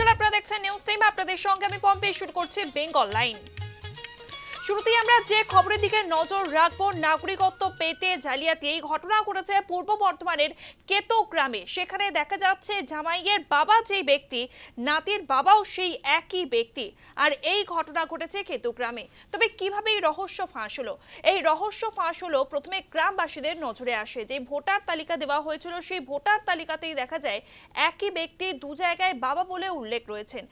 নমস্কার আপনারা দেখছেন নিউজ টাইম আপনাদের সঙ্গে আমি পম্পে শুরু করছি বেঙ্গল লাইন শুরুতেই আমরা যে খবরের দিকে নজর রাখব, নাগরিকত্ব পেতে জালিয়াতি, এই ঘটনা ঘটেছে পূর্ব বর্ধমানের কেতো গ্রামে। সেখানে দেখা যাচ্ছে জামাইয়ের বাবা যেই ব্যক্তি, নাতির বাবাও সেই একই ব্যক্তি। আর এই ঘটনা ঘটেছে কেতু গ্রামে। তবে কীভাবে এই রহস্য ফাঁস হলো? এই রহস্য ফাঁস হলো প্রথমে গ্রামবাসীদের নজরে আসে। যে ভোটার তালিকা দেওয়া হয়েছিল, সেই ভোটার তালিকাতেই দেখা যায় একই ব্যক্তি দু জায়গায় বাবা বলে উল্লেখ রয়েছেন।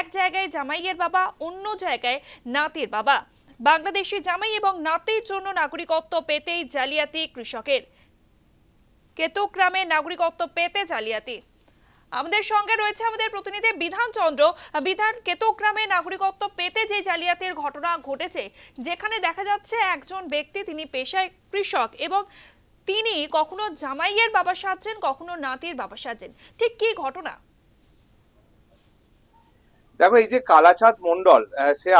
এক জায়গায় জামাইয়ের বাবা, অন্য জায়গায় নাতির বাবা। বাংলাদেশি জামাই এবং নাতির জন্য নাগরিকত্ব পেতেই জালিয়াতি কৃষকের। কেতক গ্রামে নাগরিকত্ব পেতে জালিয়াতি। আমাদের সঙ্গে রয়েছে আমাদের প্রতিনিধি বিধান চন্দ্র। বিধান, কেতক গ্রামে নাগরিকত্ব পেতে যে জালিয়াতির ঘটনা ঘটেছে, যেখানে দেখা যাচ্ছে একজন ব্যক্তি তিনি পেশায় কৃষক এবং তিনি কখনো জামাইয়ের বাবা সাজছেন, কখনো নাতির বাবা সাজছেন। ঠিক কি ঘটনা? দেখো, এই যে কালাচাঁদ মন্ডল সে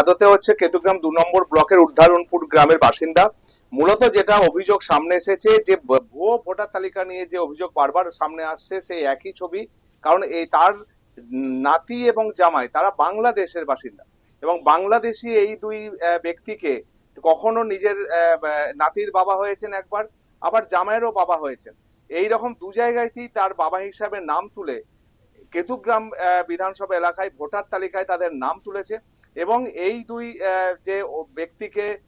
আদতে হচ্ছে কেতুগ্রাম দু নম্বর ব্লকের উদ্ধারণপুর গ্রামের বাসিন্দা। মূলত যেটা অভিযোগ সামনে এসেছে, যে ভুয়ো ভোটার তালিকা নিয়ে যে অভিযোগ বারবার সামনে আসছে, সেই একই ছবি। কারণ এই তার নাতি এবং জামাই, তারা বাংলাদেশের বাসিন্দা। এবং বাংলাদেশি এই দুই ব্যক্তিকে কখনো নিজের নাতির বাবা হয়েছেন একবার, আবার জামাইয়েরও বাবা হয়েছেন। এই রকম দু জায়গাতেই তার বাবা হিসাবে নাম তুলে কেতুগ্রাম বিধানসভা এলাকায় ভোটার তালিকায় তাদের নাম তুলেছে এবং এই দুই যে ব্যক্তিকে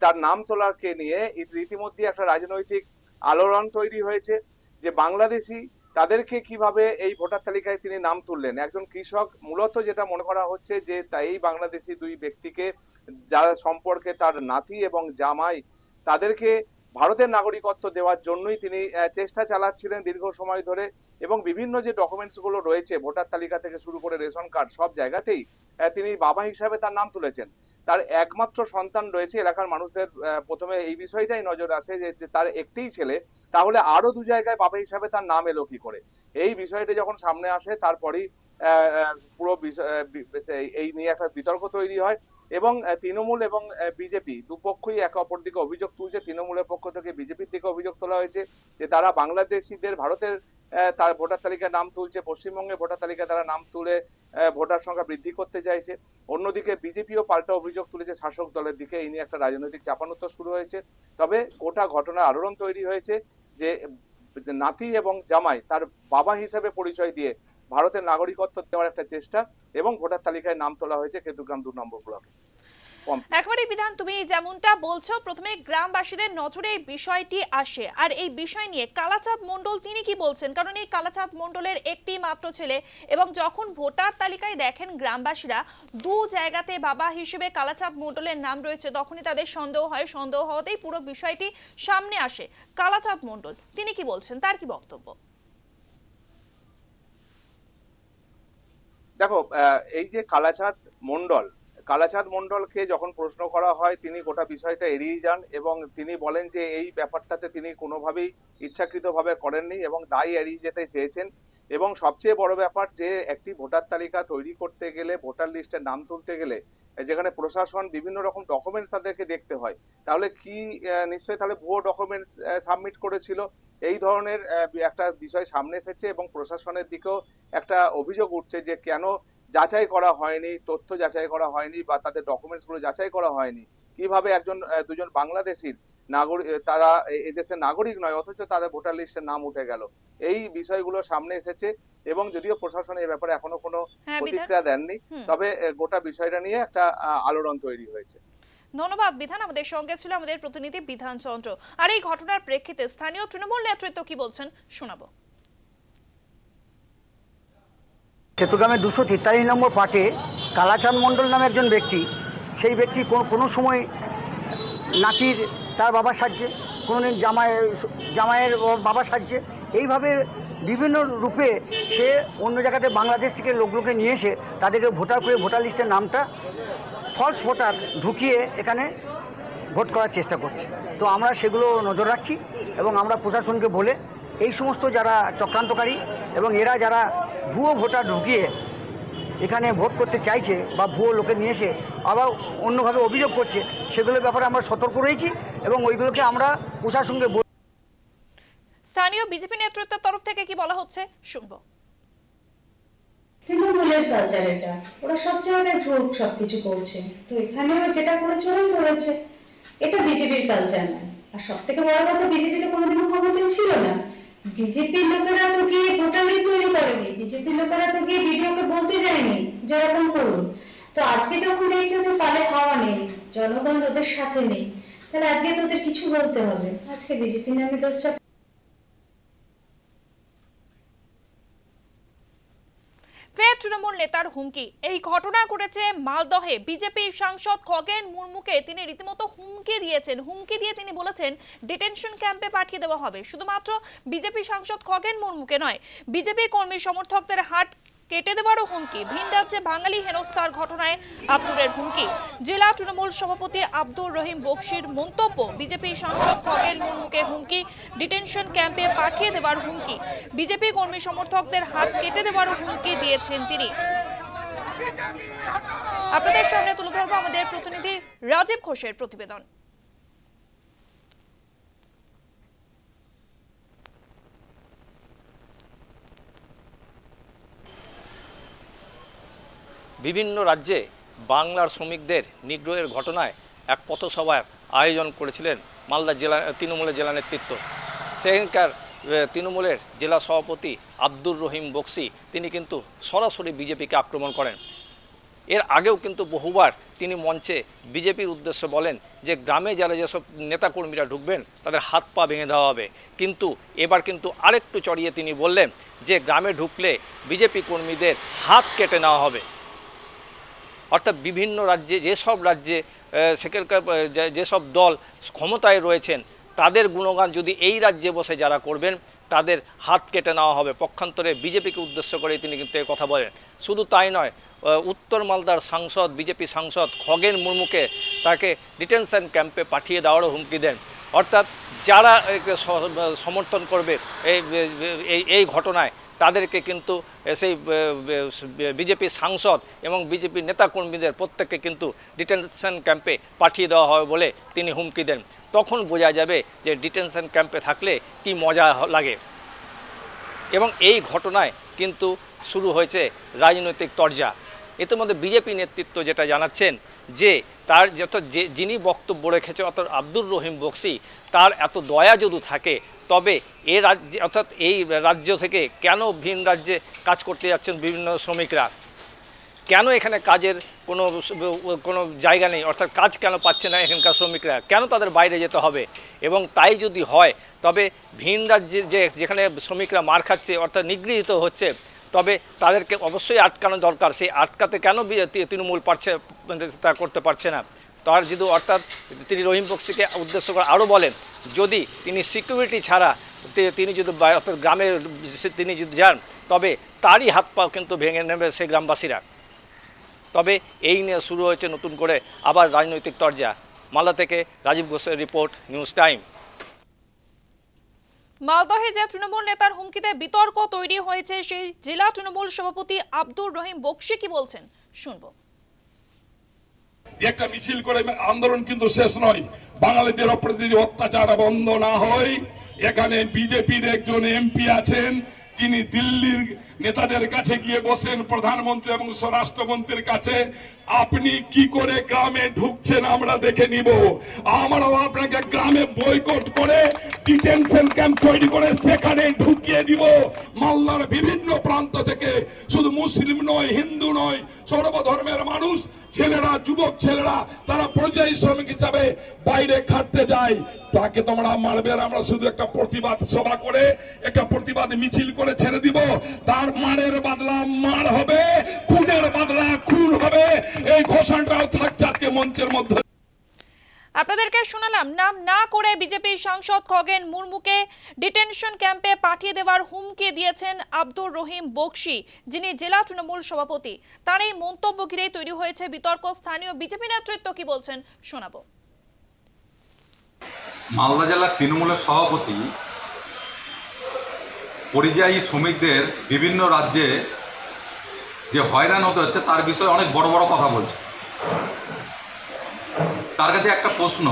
তার নাম তোলাকে নিয়ে ইতি- রীতিমধ্যে একটা রাজনৈতিক আলোড়ন তৈরি হয়েছে যে বাংলাদেশি তাদেরকে কীভাবে এই ভোটার তালিকায় তিনি নাম তুললেন। একজন কৃষক, মূলত যেটা মনে করা হচ্ছে যে তাই এই বাংলাদেশি দুই ব্যক্তিকে, যারা সম্পর্কে তার নাতি এবং জামাই, তাদেরকে ভারতের নাগরিকত্ব দেওয়ার জন্যই তিনি চেষ্টা চালাচ্ছিলেন দীর্ঘ সময় ধরে এবং বিভিন্ন যে ডকুমেন্টসগুলো রয়েছে, ভোটার তালিকা থেকে শুরু করে রেশন কার্ড সব জায়গাতেই তিনি বাবা হিসাবে তার নাম তুলেছেন। তার একমাত্র সন্তান রয়েছে এলাকার মানুষদের প্রথমে এই বিষয়টাই নজর আসে যে তার একটিই ছেলে, তাহলে আরও দু জায়গায় বাবা হিসাবে তার নাম এলো কি করে? এই বিষয়টি যখন সামনে আসে, তারপরেই পুরো এই নিয়ে একটা বিতর্ক তৈরি হয়। এবং তৃণমূল এবং বিজেপি দুপক্ষই একে অপর দিকে অভিযোগ তুলছে। তৃণমূলের পক্ষ থেকে বিজেপির দিকে অভিযোগ তোলা হয়েছে যে তারা বাংলাদেশিদের ভারতের তার ভোটার তালিকায় নাম তুলছে। পশ্চিমবঙ্গে ভোটার তালিকায় তারা নাম তুলে ভোটার সংখ্যা বৃদ্ধি করতে চাইছে। অন্যদিকে বিজেপিও পাল্টা অভিযোগ তুলেছে শাসক দলের দিকে। এই নিয়ে একটা রাজনৈতিক চাপানোত্তর শুরু হয়েছে। তবে গোটা ঘটনার আলোড়ন তৈরি হয়েছে যে, নাতি এবং জামাই তার বাবা হিসেবে পরিচয় দিয়ে ভারতের নাগরিকত্ব দেওয়ার একটা চেষ্টা এবং ভোটার তালিকায় নাম তোলা হয়েছে। কেতুগ্রাম দু নম্বর ব্লকে। একবারে বিধান তুমি যেমনটা বলছো প্রথমে গ্রামবাসীদের নজরে এই বিষয়টি আসে। আর এই বিষয় নিয়ে কালাচাঁদ মণ্ডল তিনি কি বলছেন? কারণ এই কালাচাঁদ মণ্ডলের একটি মাত্র ছেলে এবং যখন ভোটার তালিকায় দেখেন গ্রামবাসীরা দু জায়গাতে বাবা হিসেবে কালাচাঁদ মণ্ডলের নাম রয়েছে তখনই তাদের সন্দেহ হয়। সন্দেহ হওয়াতেই পুরো বিষয়টি সামনে আসে কালাচাঁদ মণ্ডল। তিনি কি বলছেন? তার কি বক্তব্য? দেখো এই যে কালাচাঁদ মন্ডল কালাচাঁদ মন্ডলকে যখন প্রশ্ন করা হয়, তিনি গোটা বিষয়টা এড়িয়ে যান এবং তিনি বলেন যে এই ব্যাপারটাতে তিনি কোনোভাবেই ইচ্ছাকৃতভাবে করেননি এবং দায় এড়িয়ে যেতে চেয়েছেন। এবং সবচেয়ে বড় ব্যাপার যে একটি ভোটার তালিকা তৈরি করতে গেলে, ভোটার লিস্টে নাম তুলতে গেলে, যেখানে প্রশাসন বিভিন্ন রকম ডকুমেন্টস তাদেরকে দেখতে হয়, তাহলে কি নিশ্চয়ই তাহলে ভুয়ো ডকুমেন্টস সাবমিট করেছিল? এই ধরনের একটা বিষয় সামনে এসেছে এবং প্রশাসনের দিকেও একটা অভিযোগ উঠছে যে কেন যাচাই করা হয়নি তথ্য যাচাই করা হয়নি বা তাদের ডকুমেন্টসগুলো যাচাই করা হয়নি। কীভাবে একজন দুজন বাংলাদেশির নাগরিক তারা এদেশের নাগরিক নয় অথচ তাদের ভোটার লিস্টের নাম উঠে গেল। এই বিষয়গুলো সামনে এসেছে এবং যদিও প্রশাসন এই ব্যাপারে এখনও কোনো হ্যাঁ প্রতিক্রিয়া দেননি তবে গোটা বিষয়টা নিয়ে একটা আলোড়ন তৈরি হয়েছে। ধন্যবাদ বিধান আমাদের সঙ্গে ছিল আমাদের প্রতিনিধি বিধান চন্দ্র আর এই ঘটনার প্রেক্ষিতে স্থানীয় তৃণমূল নেতৃত্ব কি বলছেন শোনাবো। চট্টগ্রামের দুশো তেতাল্লিশ নম্বর পার্টে কালাচাঁদ মণ্ডল নামে একজন ব্যক্তি, সেই ব্যক্তি কোনো কোনো সময় নাতির তার বাবা সাজছে কোনো দিন জামাই জামাইয়ের বাবা সাজছে, এইভাবে বিভিন্ন রূপে সে অন্য জায়গাতে বাংলাদেশ থেকে লোকগুলোকে নিয়ে এসে তাদেরকে ভোটার করে ভোটার লিস্টের নামটা ফলস ভোটার ঢুকিয়ে এখানে ভোট করার চেষ্টা করছে। তো আমরা সেগুলো নজর রাখছি এবং আমরা প্রশাসনকে বলে এই সমস্ত যারা চক্রান্তকারী এবং এরা যারা ভুয়ো ভোটার ঢুকিয়ে এখানে ভোট করতে চাইছে বা ভুয়ো লোকে নিয়ে এসে আবার অন্যভাবে অভিযোগ করছে সেগুলোর ব্যাপারে আমরা সতর্ক রয়েছি এবং ওইগুলোকে আমরা প্রশাসনকে স্থানীয় বিজেপি নেতৃত্বের তরফ থেকে কি বলা হচ্ছে? শুনব। তৃণমূলের কালচার এটা। ওরা সব জায়গায় ভোট সবকিছু করছে। তো এখানেও যেটা করেছে ওরাই করেছে। এটা বিজেপির কালচার নয়। আর সব থেকে বড় কথা বিজেপিতে কোনোদিনও ক্ষমতায় ছিল না। বিজেপির লোকেরা তো গিয়ে ভোটারই তৈরি করেনি? বিজেপির লোকেরা তো গিয়ে বিডিওকে বলতে যায়নি যে এরকম করুন? তো আজকে যখন দেখছে তো পালে হাওয়া নেই, জনগণ ওদের সাথে নেই। তাহলে আজকে তোদের কিছু বলতে হবে? আজকে বিজেপি নামে দোষটা ফের তৃণমূল নেতার হুমকি। এই ঘটনা ঘটেছে মালদহে। বিজেপি সাংসদ খগেন মুর্মুকে তিনি রীতিমতো হুমকি দিয়েছেন। হুমকি দিয়ে তিনি বলেছেন ডিটেনশন ক্যাম্পে পাঠিয়ে দেওয়া হবে। শুধুমাত্র বিজেপি সাংসদ খগেন মুর্মুকে নয়, বিজেপি কর্মী সমর্থকদের হাট কেটে দেওয়ারও হুমকি। ভিন রাজ্যে বাঙালি হেনস্থার ঘটনায় আব্দুরের হুমকি। জেলা তৃণমূল সভাপতি আব্দুর রহিম বক্সির মন্তব্য, বিজেপি সাংসদ খগেন মুর্মুকে হুমকি, ডিটেনশন ক্যাম্পে পাঠিয়ে দেওয়ার হুমকি, বিজেপি কর্মী সমর্থকদের হাত কেটে দেওয়ারও হুমকি দিয়েছেন তিনি। আপনাদের সামনে তুলে ধরবো আমাদের প্রতিনিধি রাজীব ঘোষের প্রতিবেদন। বিভিন্ন রাজ্যে বাংলার শ্রমিকদের নিগ্রহের ঘটনায় এক পথসভার আয়োজন করেছিলেন মালদা জেলা, তৃণমূলের জেলা নেতৃত্ব। সেখানকার তৃণমূলের জেলা সভাপতি আব্দুর রহিম বক্সি, তিনি কিন্তু সরাসরি বিজেপিকে আক্রমণ করেন। এর আগেও কিন্তু বহুবার তিনি মঞ্চে বিজেপির উদ্দেশ্যে বলেন যে, গ্রামে যারা যেসব নেতাকর্মীরা ঢুকবেন, তাদের হাত পা ভেঙে দেওয়া হবে। কিন্তু এবার কিন্তু আরেকটু চড়িয়ে তিনি বললেন যে, গ্রামে ঢুকলে বিজেপি কর্মীদের হাত কেটে নেওয়া হবে। অর্থাৎ বিভিন্ন রাজ্যে যেসব রাজ্যে সেখানকার যেসব দল ক্ষমতায় রয়েছেন, তাদের গুণগান যদি এই রাজ্যে বসে যারা করবেন, তাদের হাত কেটে নেওয়া হবে। পক্ষান্তরে বিজেপিকে উদ্দেশ্য করে তিনি কিন্তু এ কথা বলেন। শুধু তাই নয় উত্তর মালদার সাংসদ, বিজেপি সাংসদ খগেন মুর্মুকে তাকে ডিটেনশন ক্যাম্পে পাঠিয়ে দেওয়ারও হুমকি দেন। অর্থাৎ যারা সমর্থন করবে এই এই এই ঘটনায় তাদেরকে কিন্তু সেই বিজেপি সাংসদ এবং বিজেপি নেতাকর্মীদের প্রত্যেককে কিন্তু ডিটেনশন ক্যাম্পে পাঠিয়ে দেওয়া হবে বলে তিনি হুমকি দেন। তখন বোঝা যাবে যে ডিটেনশন ক্যাম্পে থাকলে কি মজা লাগে। এবং এই ঘটনায় কিন্তু শুরু হয়েছে রাজনৈতিক তরজা। ইতিমধ্যে বিজেপি নেতৃত্ব যেটা জানাচ্ছেন যে তার যত যে, যিনি বক্তব্য রেখেছে অর্থাৎ আব্দুর রহিম বক্সি, তার এত দয়া যদি থাকে তবে এ রাজ্যে, অর্থাৎ এই রাজ্য থেকে কেন ভিন রাজ্যে কাজ করতে যাচ্ছেন বিভিন্ন শ্রমিকরা? কেন এখানে কাজের কোনো কোনো জায়গা নেই? অর্থাৎ কাজ কেন পাচ্ছে না এখানকার শ্রমিকরা? কেন তাদের বাইরে যেতে হবে? এবং তাই যদি হয়, তবে ভিন রাজ্যে যে, যেখানে শ্রমিকরা মার খাচ্ছে, অর্থাৎ নিগৃহীত হচ্ছে, তবে তাদেরকে অবশ্যই আটকানো দরকার। সেই আটকাতে কেন তৃণমূল পারছে তা করতে পারছে না? তার যদি অর্থাৎ তিনি রহিম বক্সিকে উদ্দেশ্য করে আরও বলেন, যদি তিনি সিকিউরিটি ছাড়া তিনি যদি অর্থাৎ গ্রামে তিনি যদি যান, তবে তারই হাত পা কিন্তু ভেঙে নেবে সেই গ্রামবাসীরা। তবে এই নিয়ে শুরু হয়েছে নতুন করে আবার রাজনৈতিক তরজা। মালদা থেকে রাজীব ঘোষের রিপোর্ট, নিউজ টাইম। মালদহে যে তৃণমূল নেতার হুমকিতে বিতর্ক তৈরি হয়েছে, সেই জেলা তৃণমূল সভাপতি আব্দুর রহিম বক্সি কি বলছেন? শুনব। একটা মিছিল করে আন্দোলন কিন্তু শেষ নয়। বাঙালিদের ওপরে যদি অত্যাচার বন্ধ না হয়, এখানে বিজেপির একজন এমপি আছেন, যিনি দিল্লির নেতাদের কাছে গিয়ে বসেন প্রধানমন্ত্রী এবং স্বরাষ্ট্রমন্ত্রীর কাছে, আপনি কি করে গ্রামে ঢুকছেন আমরা দেখে নিব। আমরাও আপনাকে গ্রামে বয়কট করে ডিটেনশন ক্যাম্প তৈরি করে সেখানে ঢুকিয়ে দিব। মালদার বিভিন্ন প্রান্ত থেকে শুধু মুসলিম নয়, হিন্দু নয়, সর্বধর্মের মানুষ, ছেলেরা, যুবক ছেলেরা, তারা পরিযায়ী শ্রমিক হিসাবে বাইরে খাটতে যায়। তাকে তোমরা মারবে আমরা শুধু একটা প্রতিবাদ সভা করে, একটা প্রতিবাদ মিছিল করে ছেড়ে দিব। তার মারের বদলা মার হবে খুনের বদলা খুন হবে। এই ঘোষণাটাও থাকছে আজকে মঞ্চের মধ্যে। আপনাদেরকে শোনালাম নাম না করে বিজেপির সাংসদ খগেন মুর্মুকে ডিটেনশন ক্যাম্পে পাঠিয়ে দেওয়ার হুমকি দিয়েছেন আব্দুর রহিম বক্সি যিনি জেলা তৃণমূল সভাপতি। তার এই মন্তব্য ঘিরেই তৈরি হয়েছে বিতর্ক। স্থানীয় বিজেপি নেতৃত্ব কি বলছেন শোনাবো। মালদা জেলার তৃণমূলের সভাপতি পরিযায়ী শ্রমিকদের বিভিন্ন রাজ্যে যে হয়রান হতে হচ্ছে, তার বিষয়ে অনেক বড় বড় কথা বলছে। তার কাছে একটা প্রশ্ন,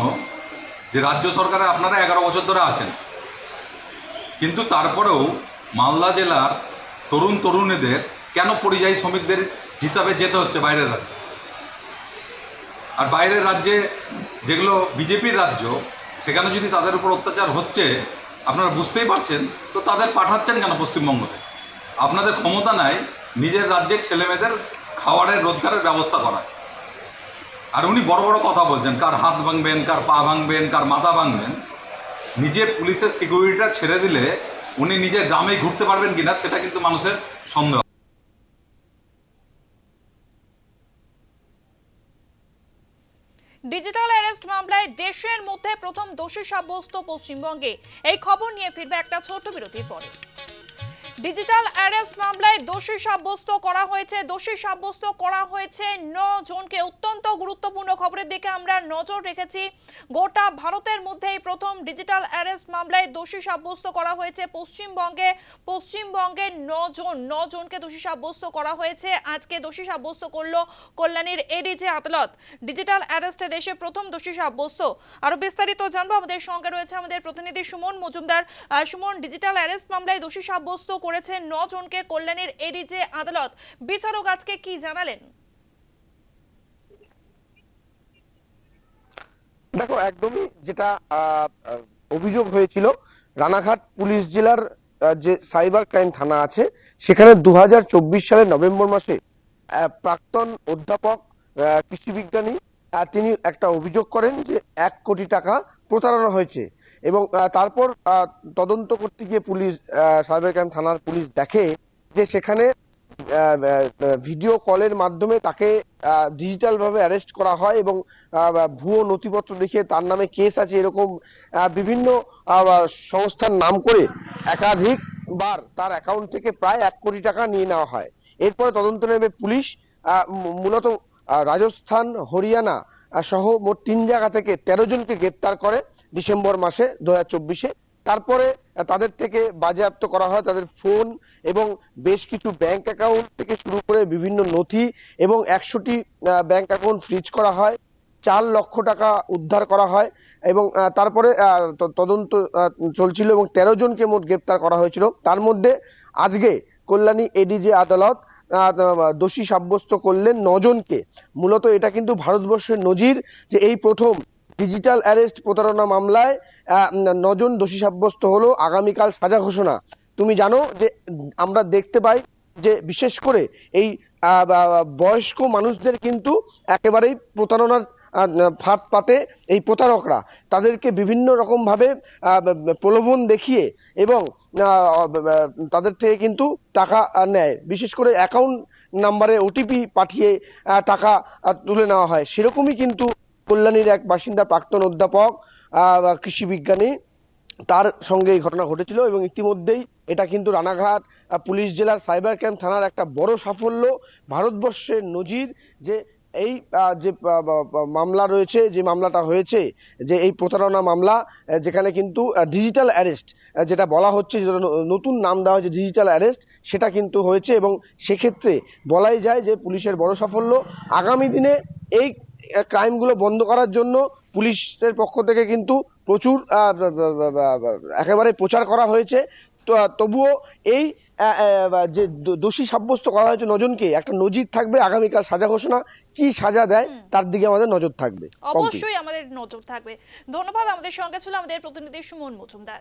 যে রাজ্য সরকারে আপনারা এগারো বছর ধরে আছেন, কিন্তু তারপরেও মালদা জেলার তরুণ তরুণীদের কেন পরিযায়ী শ্রমিকদের হিসাবে যেতে হচ্ছে বাইরের রাজ্যে? আর বাইরের রাজ্যে যেগুলো বিজেপির রাজ্য, সেখানে যদি তাদের উপর অত্যাচার হচ্ছে আপনারা বুঝতেই পারছেন, তো তাদের পাঠাচ্ছেন কেন পশ্চিমবঙ্গতে? আপনাদের ক্ষমতা নাই, নিজের রাজ্যের ছেলেমেয়েদের খাওয়ারের, রোজগারের ব্যবস্থা করা আর উনি বড় বড় কথা বলছেন, কার হাত ভাঙবেন, কার পা ভাঙবেন, কার মাথা ভাঙবেন নিজে পুলিশের সিকিউরিটিটা ছেড়ে দিলে উনি নিজের গ্রামে ঘুরতে পারবেন কিনা, সেটা কিন্তু মানুষের সন্দেহ। ডিজিটাল অ্যারেস্ট মামলায় দেশের মধ্যে প্রথম দোষী সাব্যস্ত পশ্চিমবঙ্গে। এই খবর নিয়ে ফিরবে একটা ছোট বিরতির পরে। ডিজিটাল অ্যারেস্ট মামলায় দোষী সাব্যস্ত করা হয়েছে। দোষী সাব্যস্ত করা হয়েছে ন জনকে অত্যন্ত গুরুত্বপূর্ণ খবরের দিকে আমরা নজর রেখেছি। গোটা ভারতের মধ্যেই প্রথম ডিজিটাল অ্যারেস্ট মামলায় দোষী সাব্যস্ত করা হয়েছে। পশ্চিমবঙ্গে পশ্চিমবঙ্গে ন জন ন জনকে দোষী সাব্যস্ত করা হয়েছে। আজকে দোষী সাব্যস্ত করল কল্যাণীর এডিজে আদালত। ডিজিটাল অ্যারেস্টে দেশে প্রথম দোষী সাব্যস্ত। আরও বিস্তারিত জানব। আমাদের সঙ্গে রয়েছে আমাদের প্রতিনিধি সুমন মজুমদার। সুমন, ডিজিটাল অ্যারেস্ট মামলায় দোষী সাব্যস্ত করেছে জনকে কল্যাণীর এডিজে আদালত। বিচারক আজকে কি জানালেন? দেখো, একদমই যেটা অভিযোগ হয়েছিল, রানাঘাট পুলিশ জেলার যে সাইবার ক্রাইম থানা আছে, সেখানে দু সালের নভেম্বর মাসে প্রাক্তন অধ্যাপক কৃষি বিজ্ঞানী তিনি একটা অভিযোগ করেন যে এক কোটি টাকা প্রতারণা হয়েছে। এবং তারপর তদন্ত করতে গিয়ে পুলিশ সাইবার ক্রাইম থানার পুলিশ দেখে যে সেখানে ভিডিও কলের মাধ্যমে তাকে ডিজিটাল ভাবে অ্যারেস্ট করা হয় এবং ভুয়ো নথিপত্র দেখিয়ে তার নামে কেস আছে এরকম বিভিন্ন সংস্থার নাম করে একাধিকবার তার অ্যাকাউন্ট থেকে প্রায় এক কোটি টাকা নিয়ে নেওয়া হয়। এরপরে তদন্ত নেবে পুলিশ মূলত রাজস্থান, হরিয়ানা সহ মোট তিন জায়গা থেকে তেরো জনকে গ্রেপ্তার করে। ডিসেম্বর মাসে দু হাজার তারপরে তাদের থেকে বাজেয়াপ্ত করা হয় তাদের ফোন এবং বেশ কিছু ব্যাংক অ্যাকাউন্ট থেকে শুরু করে বিভিন্ন নথি এবং একশোটি ব্যাংক অ্যাকাউন্ট ফ্রিজ করা হয়। চার লক্ষ টাকা উদ্ধার করা হয় এবং তারপরে তদন্ত চলছিল এবং তেরো জনকে মোট গ্রেপ্তার করা হয়েছিল। তার মধ্যে আজকে কল্যাণী এডিজে আদালত দোষী সাব্যস্ত করলেন নজনকে। মূলত এটা কিন্তু ভারতবর্ষের নজির যে এই প্রথম ডিজিটাল অ্যারেস্ট প্রতারণা মামলায় নজন দোষী সাব্যস্ত হলো আগামীকাল সাজা ঘোষণা। তুমি জানো যে আমরা দেখতে পাই যে বিশেষ করে এই বয়স্ক মানুষদের কিন্তু একেবারেই প্রতারণার ফাঁদ পাতে এই প্রতারকরা। তাদেরকে বিভিন্ন রকম ভাবে আহ, ব- ব- প্রলোভন দেখিয়ে এবং তাদের থেকে কিন্তু টাকা নেয়। বিশেষ করে অ্যাকাউন্ট নাম্বারে ওটিপি পাঠিয়ে টাকা তুলে নেওয়া হয়। সেরকমই কিন্তু কল্যাণীর এক বাসিন্দা প্রাক্তন অধ্যাপক কৃষি বিজ্ঞানী, তার সঙ্গে এই ঘটনা ঘটেছিল এবং ইতিমধ্যেই এটা কিন্তু রানাঘাট পুলিশ জেলার সাইবার ক্রাইম থানার একটা বড় সাফল্য, ভারতবর্ষের নজির যে এই যে মামলা রয়েছে, যে মামলাটা হয়েছে, যে এই প্রতারণা মামলা যেখানে কিন্তু ডিজিটাল অ্যারেস্ট যেটা বলা হচ্ছে, যেটা নতুন নাম দেওয়া হয়েছে ডিজিটাল অ্যারেস্ট সেটা কিন্তু হয়েছে এবং সেক্ষেত্রে বলাই যায় যে পুলিশের বড় সাফল্য। আগামী দিনে এই ক্রাইমগুলো বন্ধ করার জন্য পুলিশের পক্ষ থেকে কিন্তু প্রচুর একেবারে প্রচার করা হয়েছে। তবুও এই যে দোষী সাব্যস্ত করা হয়েছে নজনকে একটা নজির থাকবে আগামীকাল সাজা ঘোষণা। কি সাজা দেয় তার দিকে আমাদের নজর থাকবে। অবশ্যই আমাদের নজর থাকবে। ধন্যবাদ আমাদের সঙ্গে ছিল আমাদের প্রতিনিধি সুমন মজুমদার।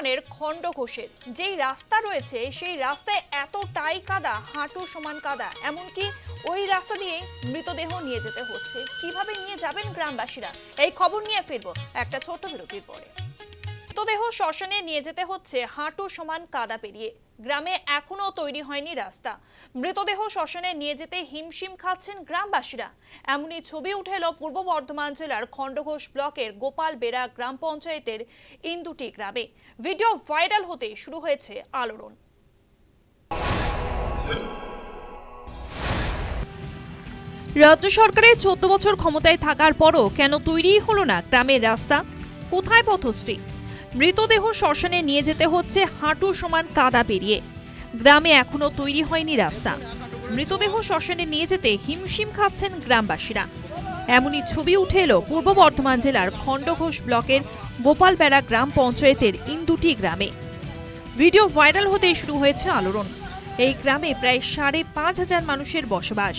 বর্ধমানের খণ্ডঘোষের যেই রাস্তা রয়েছে, সেই রাস্তায় এতটাই কাদা, হাঁটু সমান কাদা। এমনকি ওই রাস্তা দিয়ে মৃতদেহ নিয়ে যেতে হচ্ছে। কীভাবে নিয়ে যাবেন গ্রামবাসীরা? এই খবর নিয়ে ফিরব একটা ছোট বিরতির পরে। মৃতদেহ শ্মশানে নিয়ে যেতে হচ্ছে, হাঁটু সমান কাদা পেরিয়ে। গ্রামে এখনও তৈরি হয়নি রাস্তা। মৃতদেহ শ্মশানে নিয়ে যেতে হিমশিম খাচ্ছেন গ্রামবাসীরা। এমনই ছবি উঠে এলো পূর্ব বর্ধমান জেলার খণ্ডঘোষ ব্লকের গোপাল বেড়া গ্রাম পঞ্চায়েতের ইন্দুটি গ্রামে। ভিডিও ভাইরাল হতে শুরু হয়েছে আলোড়ন। রাজ্য সরকারের চোদ্দ বছর ক্ষমতায় থাকার পরও কেন তৈরিই হলো না গ্রামের রাস্তা? কোথায় পথশ্রী? মৃতদেহ শ্মশানে নিয়ে যেতে হচ্ছে হাঁটু সমান কাদা পেরিয়ে। গ্রামে এখনও তৈরি হয়নি রাস্তা। মৃতদেহ শ্মশানে নিয়ে যেতে হিমশিম খাচ্ছেন গ্রামবাসীরা। এমনই ছবি উঠে এলো পূর্ব বর্ধমান জেলার খণ্ডঘোষ ব্লকের গোপালবেড়া গ্রাম পঞ্চায়েতের ইন্দুটি গ্রামে। ভিডিও ভাইরাল হতেই শুরু হয়েছে আলোড়ন। এই গ্রামে প্রায় সাড়ে পাঁচ হাজার মানুষের বসবাস।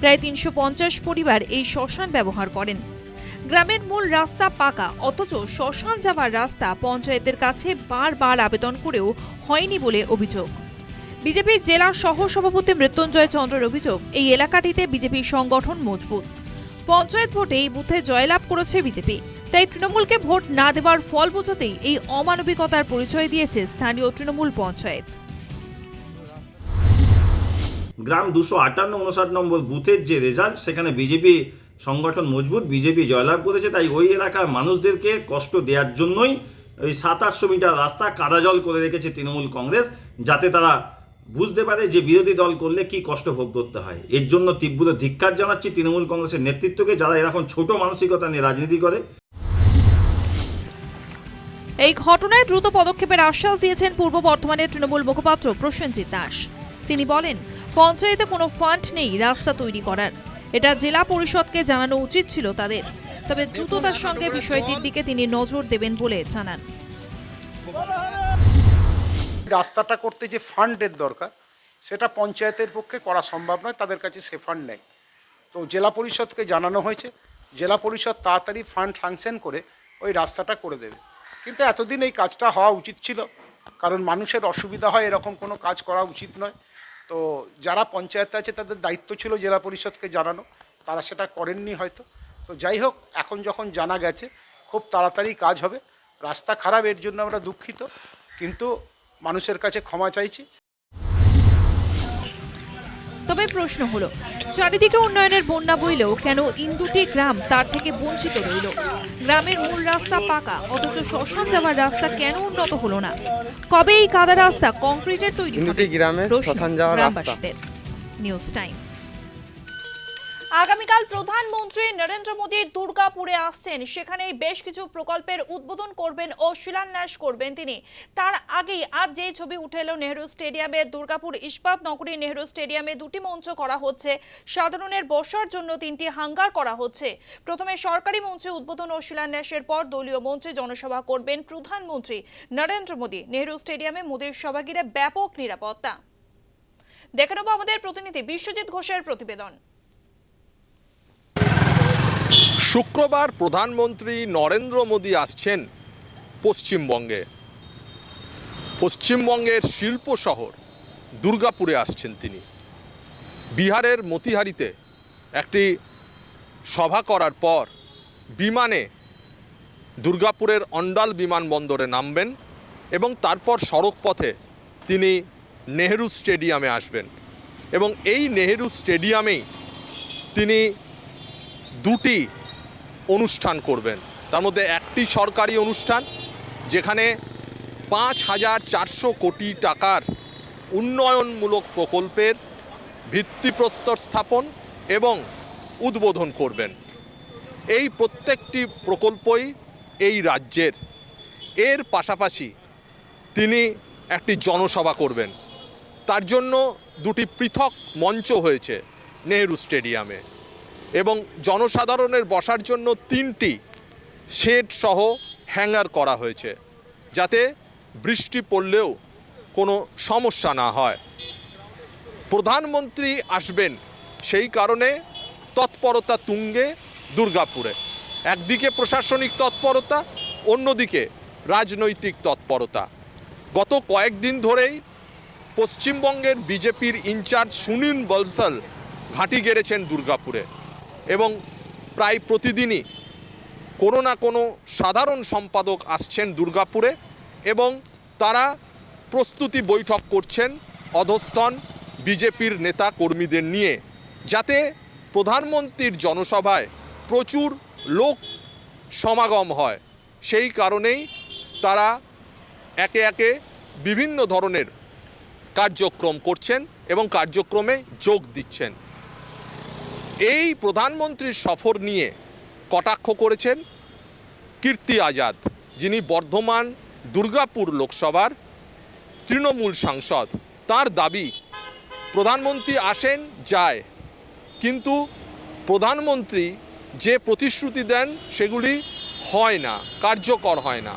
প্রায় তিনশো পঞ্চাশ পরিবার এই শ্মশান ব্যবহার করেন। গ্রামের মূল রাস্তা পাকা, অথচ শ্মশান যাওয়ার রাস্তা পঞ্চায়েতের কাছে বারবার আবেদন করেও হয়নি বলে অভিযোগ। বিজেপির জেলা সহ সভাপতি মৃত্যুঞ্জয় চন্দ্রের অভিযোগ, এই এলাকাটিতে বিজেপির সংগঠন মজবুত। পঞ্চায়েত ভোটে এই বুথে জয়লাভ করেছে বিজেপি। তাই তৃণমূলকে ভোট না দেওয়ার ফল বোঝাতেই এই অমানবিকতার পরিচয় দিয়েছে স্থানীয় তৃণমূল পঞ্চায়েত। গ্রাম দুশো আটান্ন উনষাট নম্বর বুথের যে রেজাল্ট, সেখানে বিজেপি সংগঠন মজবুত, বিজেপি জয়লাভ করেছে, তাই ওই এলাকার মানুষদেরকে কষ্ট দেওয়ার জন্যই ওই সাত আটশো মিটার রাস্তা কাদাজল করে রেখেছে তৃণমূল কংগ্রেস, যাতে তারা বুঝতে পারে যে বিরোধী দল করলে কি কষ্ট ভোগ করতে হয়। এর জন্য তীব্র ধিক্কার জানাচ্ছি তৃণমূল কংগ্রেসের নেতৃত্বকে, যারা এরকম ছোট মানসিকতা নিয়ে রাজনীতি করে। এই ঘটনায় দ্রুত পদক্ষেপের আশ্বাস দিয়েছেন পূর্ব বর্ধমানের তৃণমূল মুখপাত্র প্রসেনজিৎ দাস। তিনি বলেন, পঞ্চায়েতে কোনো ফান্ড নেই রাস্তা তৈরি করার। এটা জেলা পরিষদকে জানানো উচিত ছিল তাদের। তবে দ্রুততার সঙ্গে বিষয়টির দিকে তিনি নজর দেবেন বলে জানান। রাস্তাটা করতে যে ফান্ডের দরকার, সেটা পঞ্চায়েতের পক্ষে করা সম্ভব নয়, তাদের কাছে সে ফান্ড নেই। তো জেলা পরিষদকে জানানো হয়েছে, জেলা পরিষদ তাড়াতাড়ি ফান্ড স্যাংশন করে ওই রাস্তাটা করে দেবে। কিন্তু এতদিন এই কাজটা হওয়া উচিত ছিল, কারণ মানুষের অসুবিধা হয় এরকম কোনো কাজ করা উচিত নয়। তো যারা পঞ্চায়েত আছে, তাদের দায়িত্ব ছিল জেলা পরিষদকে জানানো। তারা সেটা করেননি হয়তো। তো যাই হোক, এখন যখন জানা গেছে, খুব তাড়াতাড়ি কাজ হবে। রাস্তা খারাপ, এর জন্য আমরা দুঃখিত। কিন্তু মানুষের কাছে ক্ষমা চাইছি। তবে প্রশ্ন হলো চারিদিকে উন্নয়নের বন্যা বইলেও কেন ইন্দুটি গ্রাম তার থেকে বঞ্চিত রইল? গ্রামের মূল রাস্তা পাকা অথচ শ্মশান যাওয়ার রাস্তা কেন উন্নত হলো না? কবে এই কাদা রাস্তা কংক্রিটের তৈরি হবে? গ্রামে শ্মশান যাওয়ার রাস্তা। নিউজ টাইম আগামীকাল প্রধানমন্ত্রী নরেন্দ্র মোদী দুর্গাপুরে আসছেন। সেখানে বেশ কিছু প্রকল্পের উদ্বোধন করবেন ও শিলান্যাস করবেন তিনি। তার আগেই আজ যে ছবি উঠে এলো নেহরু স্টেডিয়ামে, দুর্গাপুর ইস্পাত নগরী নেহরু স্টেডিয়ামে দুটি মঞ্চ করা হচ্ছে। সাধারণের বসার জন্য তিনটি হাঙ্গার করা হচ্ছে। প্রথমে সরকারি মঞ্চে উদ্বোধন ও শিলান্যাসের পর দলীয় মঞ্চে জনসভা করবেন প্রধানমন্ত্রী নরেন্দ্র মোদী। নেহরু স্টেডিয়ামে মোদীর সভাগিরে ব্যাপক নিরাপত্তা। দেখে নেব আমাদের প্রতিনিধি বিশ্বজিৎ ঘোষের প্রতিবেদন। শুক্রবার প্রধানমন্ত্রী নরেন্দ্র মোদী আসছেন পশ্চিমবঙ্গে। পশ্চিমবঙ্গের শিল্প শহর দুর্গাপুরে আসছেন তিনি। বিহারের মতিহারিতে একটি সভা করার পর বিমানে দুর্গাপুরের অন্ডাল বিমানবন্দরে নামবেন এবং তারপর সড়ক পথে তিনি নেহেরু স্টেডিয়ামে আসবেন এবং এই নেহেরু স্টেডিয়ামেই তিনি দুটি অনুষ্ঠান করবেন। তার মধ্যে একটি সরকারি অনুষ্ঠান, যেখানে পাঁচ হাজার চারশো কোটি টাকার উন্নয়নমূলক প্রকল্পের ভিত্তিপ্রস্তর স্থাপন এবং উদ্বোধন করবেন। এই প্রত্যেকটি প্রকল্পই এই রাজ্যের। এর পাশাপাশি তিনি একটি জনসভা করবেন। তার জন্য দুটি পৃথক মঞ্চ হয়েছে নেহেরু স্টেডিয়ামে। এবং জনসাধারণের বসার জন্য তিনটি শেড সহ হ্যাঙ্গার করা হয়েছে, যাতে বৃষ্টি পড়লেও কোনো সমস্যা না হয়। প্রধানমন্ত্রী আসবেন সেই কারণে তৎপরতা তুঙ্গে দুর্গাপুরে। একদিকে প্রশাসনিক তৎপরতা, অন্যদিকে রাজনৈতিক তৎপরতা। গত কয়েকদিন ধরেই পশ্চিমবঙ্গের বিজেপির ইনচার্জ সুনীল বলসল ঘাঁটি গেড়েছেন দুর্গাপুরে। এবং প্রায় প্রতিদিনই কোনো না কোনো সাধারণ সম্পাদক আসছেন দুর্গাপুরে এবং তারা প্রস্তুতি বৈঠক করছেন অধস্তন বিজেপির নেতা কর্মীদের নিয়ে, যাতে প্রধানমন্ত্রীর জনসভায় প্রচুর লোক সমাগম হয়। সেই কারণেই তারা একে একে বিভিন্ন ধরনের কার্যক্রম করছেন এবং কার্যক্রমে যোগ দিচ্ছেন। এই প্রধানমন্ত্রীর সফর নিয়ে কটাক্ষ করেছেন কীর্তি আজাদ, যিনি বর্ধমান দুর্গাপুর লোকসভার তৃণমূল সাংসদ। তার দাবি, প্রধানমন্ত্রী আসেন, যায়। কিন্তু প্রধানমন্ত্রী যে প্রতিশ্রুতি দেন, সেগুলি হয় না, কার্যকর হয় না।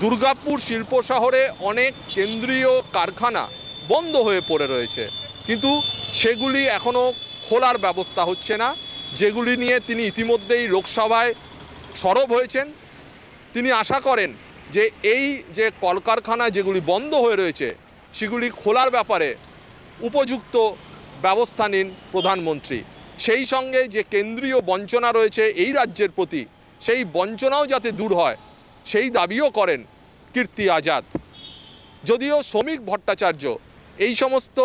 দুর্গাপুর শিল্প শহরে অনেক কেন্দ্রীয় কারখানা বন্ধ হয়ে পড়ে রয়েছে। কিন্তু সেগুলি এখনও খোলার ব্যবস্থা হচ্ছে না। যেগুলি নিয়ে তিনি ইতিমধ্যেই লোকসভায় সরব হয়েছেন। তিনি আশা করেন যে এই যে কলকারখানা যেগুলি বন্ধ হয়ে রয়েছে, সেগুলি খোলার ব্যাপারে উপযুক্ত ব্যবস্থা নিন প্রধানমন্ত্রী। সেই সঙ্গে যে কেন্দ্রীয় বঞ্চনা রয়েছে এই রাজ্যের প্রতি, সেই বঞ্চনাও যাতে দূর হয়, সেই দাবিও করেন কীর্তি আজাদ। যদিও শ্রমিক ভট্টাচার্য, এই সমস্ত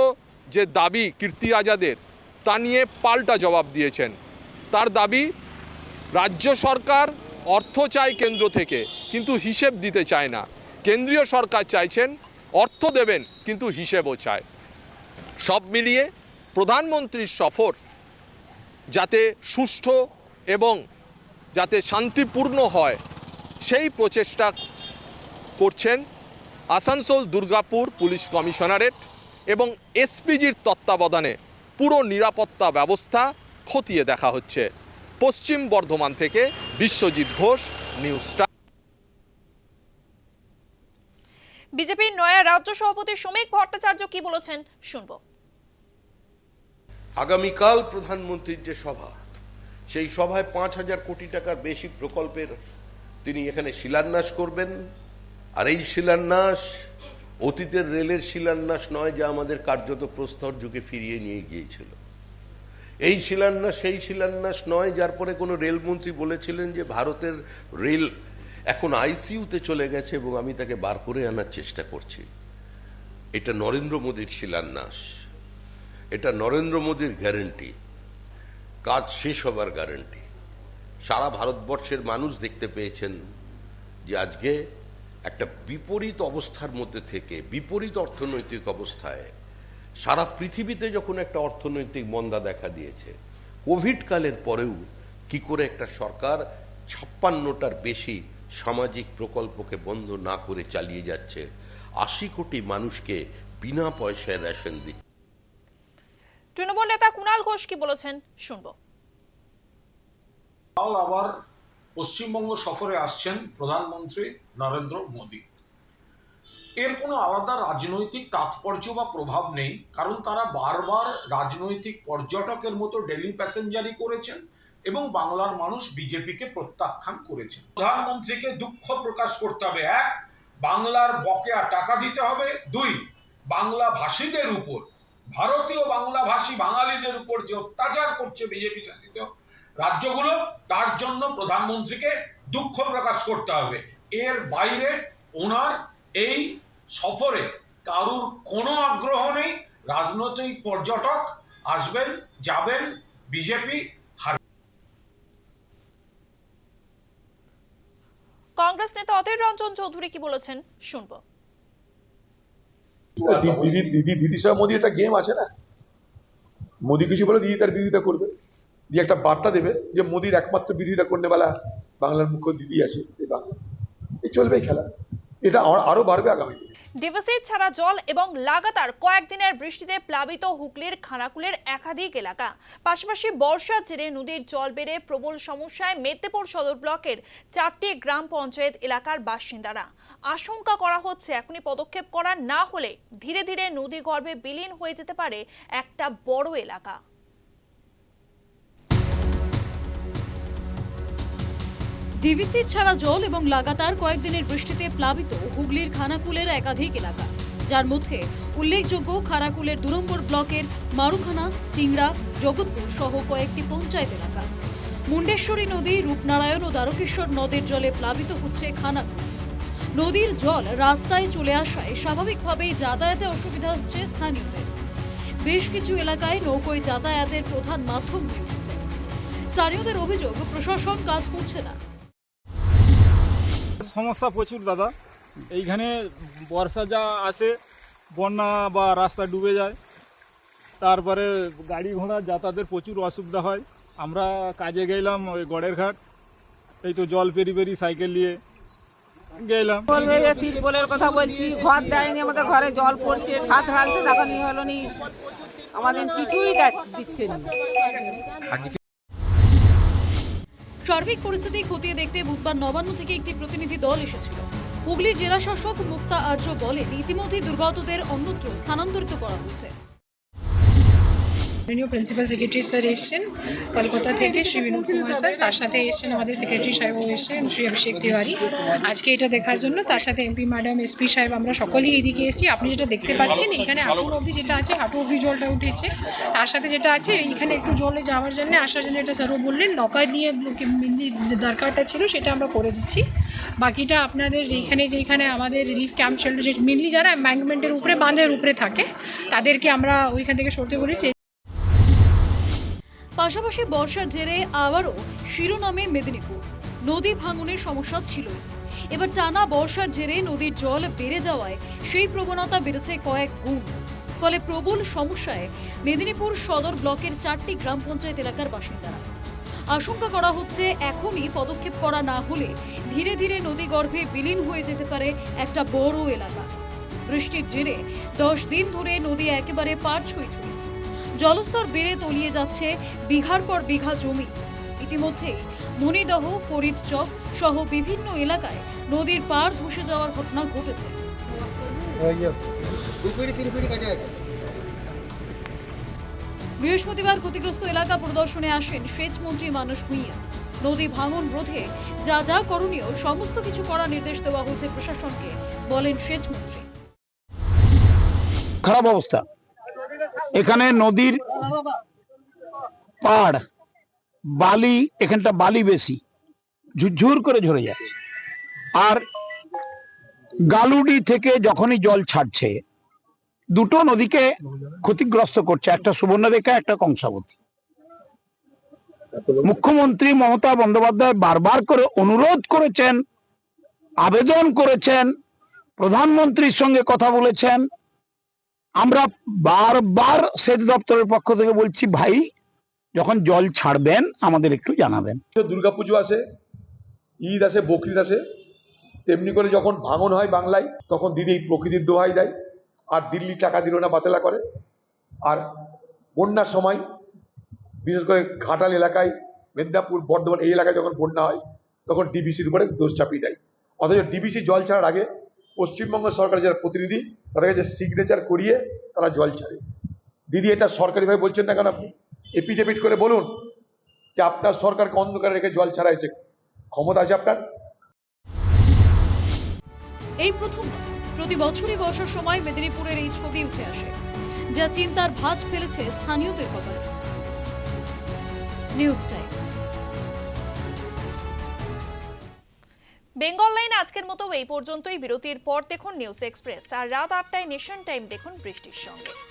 যে দাবি কীর্তি আজাদের তা নিয়ে পাল্টা জবাব দিয়েছেন। তার দাবি, রাজ্য সরকার অর্থ চায় কেন্দ্র থেকে, কিন্তু হিসেব দিতে চায় না। কেন্দ্রীয় সরকার চাইছেন অর্থ দেবেন, কিন্তু হিসেবও চায়। সব মিলিয়ে প্রধানমন্ত্রীর সফর যাতে সুষ্ঠু এবং যাতে শান্তিপূর্ণ হয়, সেই প্রচেষ্টা করছেন আসানসোল দুর্গাপুর পুলিশ কমিশনারেট এবং এসপিজির তত্ত্বাবধানে পুরো নিরাপত্তা ব্যবস্থা খতিয়ে দেখা হচ্ছে। পশ্চিম বর্ধমান থেকে বিশ্বজিৎ ঘোষ নিউজ স্টার বিজেপির নয়া রাজ্য সভাপতি শ্রমিক ভট্টাচার্য কি বলেছেন? শুনব। আগামীকাল প্রধানমন্ত্রীর যে সভা সেই সভায় পাঁচ হাজার কোটি টাকার বেশি প্রকল্পের তিনি এখানে শিলান্যাস করবেন। আর এই শিলান্যাস অতীতের রেলের শিলান্যাস নয় যা আমাদের কার্যত প্রস্তর যুগে ফিরিয়ে নিয়ে গিয়েছিল। এই শিলান্যাস, সেই শিলান্যাস নয় যার পরে কোনো রেলমন্ত্রী বলেছিলেন যে ভারতের রেল এখন আইসিইউতে চলে গেছে এবং আমি তাকে বার করে আনার চেষ্টা করছি। এটা নরেন্দ্র মোদীর শিলান্যাস। এটা নরেন্দ্র মোদীর গ্যারেন্টি। কাজ শেষ হবার গ্যারেন্টি। সারা ভারতবর্ষের মানুষ দেখতে পেয়েছেন যে আজকে একটা বিপরীত অবস্থার মধ্যে থেকে বিপরীত অর্থনৈতিক অবস্থায় সারা পৃথিবীতে যখন একটা অর্থনৈতিক মন্দা দেখা দিয়েছে কোভিড কালের পরেও কি করে একটা সরকার ছাপ্পান্নটার বেশি সামাজিক প্রকল্পকে বন্ধ না করে চালিয়ে যাচ্ছে আশি কোটি মানুষকে বিনা পয়সায় রেশন দিচ্ছে। তৃণমূল নেতা কুণাল ঘোষ কি বলেছেন? শুনব। আবার পশ্চিমবঙ্গ সফরে আসছেন প্রধানমন্ত্রী নরেন্দ্র মোদী। এর কোনো আলাদা রাজনৈতিক তাৎপর্য বা প্রভাব নেই, কারণ তারা বারবার রাজনৈতিক পর্যটকের মতো ডেলি প্যাসেঞ্জারি করেছেন এবং বাংলার মানুষ বিজেপিকে প্রত্যাখ্যান করেছেন। প্রধানমন্ত্রীকে দুঃখ প্রকাশ করতে হবে। এক, বাংলার বকেয়া টাকা দিতে হবে। দুই বাংলা ভাষীদের উপর, ভারতীয় বাংলাভাষী বাঙালিদের উপর যে অত্যাচার করছে বিজেপি শাসিত রাজ্যগুলো তার জন্য প্রধানমন্ত্রীকে দুঃখ প্রকাশ করতে হবে এর বাইরে ওনার এই সফরে কারুর কোনো আগ্রহ নেই রাজনৈতিক পর্যটক আসবেন যাবেন বিজেপি কংগ্রেস নেতা অধীর রঞ্জন চৌধুরী কি বলেছেন শুনব দিদি দিদি দিদি মোদি একটা গেম আছে না মোদি কিছু বলে দিদি তার বিরোধিতা করবে দিয়ে একটা বার্তা দেবে যে মোদির একমাত্র বিরোধিতা করতে বেলা বাংলার মুখ্য দিদি আছে, এই বাংলা। এই চলবে খেলা। এটা আরও বাড়বে আগামী দিনে। ডিভিসি ছাড়া জল এবং লাগাতার কয়েকদিনের বৃষ্টিতে প্লাবিত হুগলির খানাকুলের একাধিক এলাকা। পাশাপাশি বর্ষার জেরে নদীর জল বেড়ে প্রবল সমস্যায় মেদিনীপুর সদর ব্লকের চারটি গ্রাম পঞ্চায়েত এলাকার বাসিন্দারা। আশঙ্কা করা হচ্ছে এখনই পদক্ষেপ করা না হলে ধীরে ধীরে নদী গর্ভে বিলীন হয়ে যেতে পারে একটা বড় এলাকা। ডিভিসির ছাড়া জল এবং লাগাতার কয়েকদিনের বৃষ্টিতে প্লাবিত হুগলির খানাকুলের একাধিক এলাকা। যার মধ্যে উল্লেখযোগ্য খানাকুলের দু নম্বর ব্লকের মারুখানা, চিংড়া, জগৎপুর সহ কয়েকটি পঞ্চায়েত এলাকা। মুন্ডেশ্বরী নদী, রূপনারায়ণ ও দ্বারকেশ্বর নদের জলে প্লাবিত হচ্ছে খানাকুল। নদীর জল রাস্তায় চলে আসায় স্বাভাবিকভাবেই যাতায়াতে অসুবিধা হচ্ছে স্থানীয়দের। বেশ কিছু এলাকায় নৌকোয় যাতায়াতের প্রধান মাধ্যম হয়ে উঠেছে। স্থানীয়দের অভিযোগ, প্রশাসন কাজ করছে না। সমস্যা প্রচুর, দাদা। এইখানে বর্ষা যা আসে, বন্যা বা রাস্তা ডুবে যায়, তারপরে গাড়ি ঘোড়া যাতায়াতের প্রচুর অসুবিধা হয়। আমরা কাজে গেলাম ওই গড়ের ঘাট, এই তো জল পেরি পেরি সাইকেল নিয়ে গেলাম। কথা বলছি, ঘর দেয়নি, আমাদের ঘরে জল পড়ছে, ছাদ ই হলো নি। আমাদের কিছুই দেখ- দিচ্ছে সার্বিক পরিস্থিতি খতিয়ে দেখতে বুধবার নবান্ন থেকে একটি প্রতিনিধি দল এসেছিল। হুগলির জেলা শাসক মুক্তা আর্য বলেন, ইতিমধ্যেই দুর্গতদের অন্যত্র স্থানান্তরিত করা হয়েছে। মাননীয় প্রিন্সিপাল সেক্রেটারি স্যার এসছেন কলকাতা থেকে শ্রী বিনোদ কুমার স্যার, তার সাথে এসছেন আমাদের সেক্রেটারি সাহেবও এসছেন, শ্রী অভিষেক তিওয়ারি। আজকে এটা দেখার জন্য তার সাথে এমপি ম্যাডাম, এসপি সাহেব, আমরা সকলেই এইদিকে এসেছি। আপনি যেটা দেখতে পাচ্ছেন, এখানে হাঁটুর অবধি যেটা আছে, হাঁটু অবধি জলটা উঠেছে। তার সাথে যেটা আছে, এইখানে একটু জলে যাওয়ার জন্য, আসার জন্য এটা স্যারও বললেন নৌকায় নিয়ে দরকারটা ছিল, সেটা আমরা করে দিচ্ছি। বাকিটা আপনাদের যেখানে যেখানে আমাদের রিলিফ ক্যাম্প শেল্টার মেনলি যারা এম্বাঙ্কমেন্টের উপরে, বাঁধের উপরে থাকে, তাদেরকে আমরা ওইখান থেকে সরতে বলেছি। পাশাপাশি বর্ষার জেরে আবারও শিরোনামে মেদিনীপুর। নদী ভাঙনের সমস্যা ছিল এবার টানা বর্ষার জেরে নদীর জল বেড়ে যাওয়ায় সেই প্রবণতা বেড়েছে কয়েক গুণ। ফলে প্রবল সমস্যায় মেদিনীপুর সদর ব্লকের চারটি গ্রাম পঞ্চায়েত এলাকার বাসিন্দারা আশঙ্কা করা হচ্ছে এখনই পদক্ষেপ করা না হলে ধীরে ধীরে নদী গর্ভে বিলীন হয়ে যেতে পারে একটা বড় এলাকা। বৃষ্টির জেরে দশ দিন ধরে নদী একেবারে পার ছুঁই ছুঁই জলস্তর বেড়ে তলিয়ে যাচ্ছে বিঘার পর বিঘা জমি। ইতিমধ্যেই মণিদহ ফরিদচক সহ বিভিন্ন এলাকায় নদীর পার ধসে যাওয়ার ঘটনা ঘটেছে। বৃহস্পতিবার ক্ষতিগ্রস্ত এলাকা প্রদর্শনে আসেন সেচ মন্ত্রী মানস ভূঁইয়া। নদী ভাঙন রোধে যা যা করণীয়, সমস্ত কিছু করার নির্দেশ দেওয়া হয়েছে প্রশাসনকে, বলেন সেচ মন্ত্রী খারাপ অবস্থা। এখানে নদীর পাড়, বালি, এখানটা বালি বেশি, ঝুরঝুর করে ঝরে যাচ্ছে। আর গালুডি থেকে যখনই জল ছাড়ছে, দুটো নদীকে ক্ষতিগ্রস্ত করছে, একটা সুবর্ণরেখা, একটা কংসাবতী। মুখ্যমন্ত্রী মমতা বন্দ্যোপাধ্যায় বারবার করে অনুরোধ করেছেন, আবেদন করেছেন, প্রধানমন্ত্রীর সঙ্গে কথা বলেছেন আমরা বারবার সেচ দপ্তরের পক্ষ থেকে বলছি, ভাই, যখন জল ছাড়বেন, আমাদের একটু জানাবেন। দুর্গাপুজো আসে, ঈদ আছে বকরিদ আসে। তেমনি করে যখন ভাঙন হয় বাংলায়, তখন দিদি প্রকৃতির দোহাই দেয়। আর দিল্লি টাকা দিল না, বাতেলা করে। আর বন্যার সময়, বিশেষ করে ঘাটাল এলাকায়, মেদিনীপুর, বর্ধমান এই এলাকায় যখন বন্যা হয়, তখন ডিবিসির উপরে দোষ চাপিয়ে দেয়। অথচ ডিবিসি জল ছাড়ার আগে পশ্চিমবঙ্গ সরকারের যারা প্রতিনিধি তাদের কাছে সিগনেচার করিয়ে তারা জল ছাড়ে। দিদি, এটা সরকারিভাবে বলছেন না কেন আপনি? এপিডেভিট করে বলুন যে আপনার সরকারকে অন্ধকারে রেখে জল ছাড়াইছে ক্ষমতা আছে আপনার? এই প্রথম প্রতি বছরই বর্ষার সময় মেদিনীপুরের এই ছবি উঠে আসে, যা চিন্তার ভাঁজ ফেলেছে স্থানীয়দের কপালে। News time. বেঙ্গল লাইন আজকের মতো এই পর্যন্তই। বিরতির পর দেখুন নিউজ এক্সপ্রেস। আর রাত আটটায় নেশন টাইম দেখুন বৃষ্টির সঙ্গে।